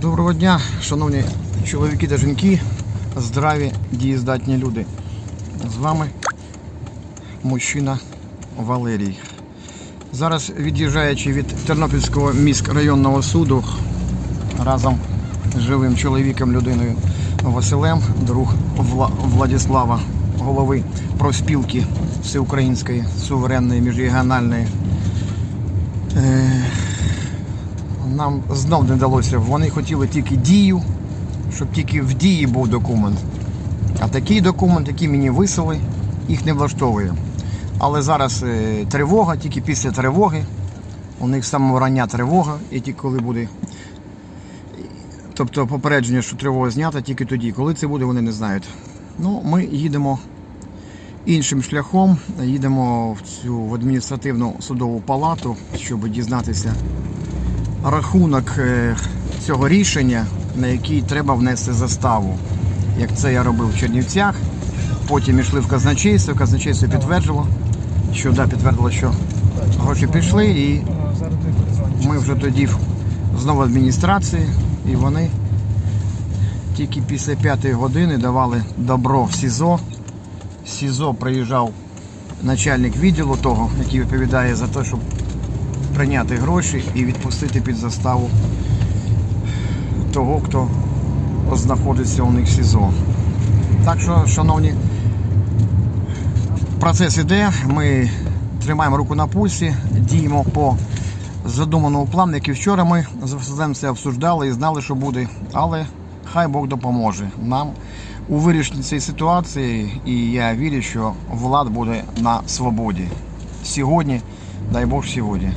Доброго дня, шановні чоловіки та жінки, здраві, дієздатні люди. З вами мужчина Валерій. Зараз від'їжджаючи від Тернопільського міськрайонного суду разом з живим чоловіком, людиною Василем, друг Вла- Владислава, голови проспілки Всеукраїнської суверенної міжрегіональної нам знов не вдалося. Вони хотіли тільки дію, щоб тільки в дії був документ. А такий документ, який мені висели, їх не влаштовує. Але зараз е, тривога, тільки після тривоги. У них самого рання тривога, і тільки коли буде. Тобто попередження, що тривога знята, тільки тоді. Коли це буде, вони не знають. Ну, ми їдемо іншим шляхом, їдемо в цю в адміністративну судову палату, щоб дізнатися рахунок е, цього рішення, на який треба внести заставу. Як це я робив в Чернівцях. Потім йшли в казначейство, казначейство підтвердило, що да, підтвердило, що гроші пішли, і ми вже тоді знову адміністрації, і вони тільки після п'ятої години давали добро в СІЗО. В СІЗО приїжджав начальник відділу того, який відповідає за те, щоб прийняти гроші і відпустити під заставу того, хто знаходиться у них в СІЗО. Так що, шановні, процес іде, ми тримаємо руку на пульсі, діємо по задуманому плану, який вчора ми з це обсуждали і знали, що буде. Але хай Бог допоможе нам у вирішенні цієї ситуації, і я вірю, що влад буде на свободі. Сьогодні, дай Бог сьогодні.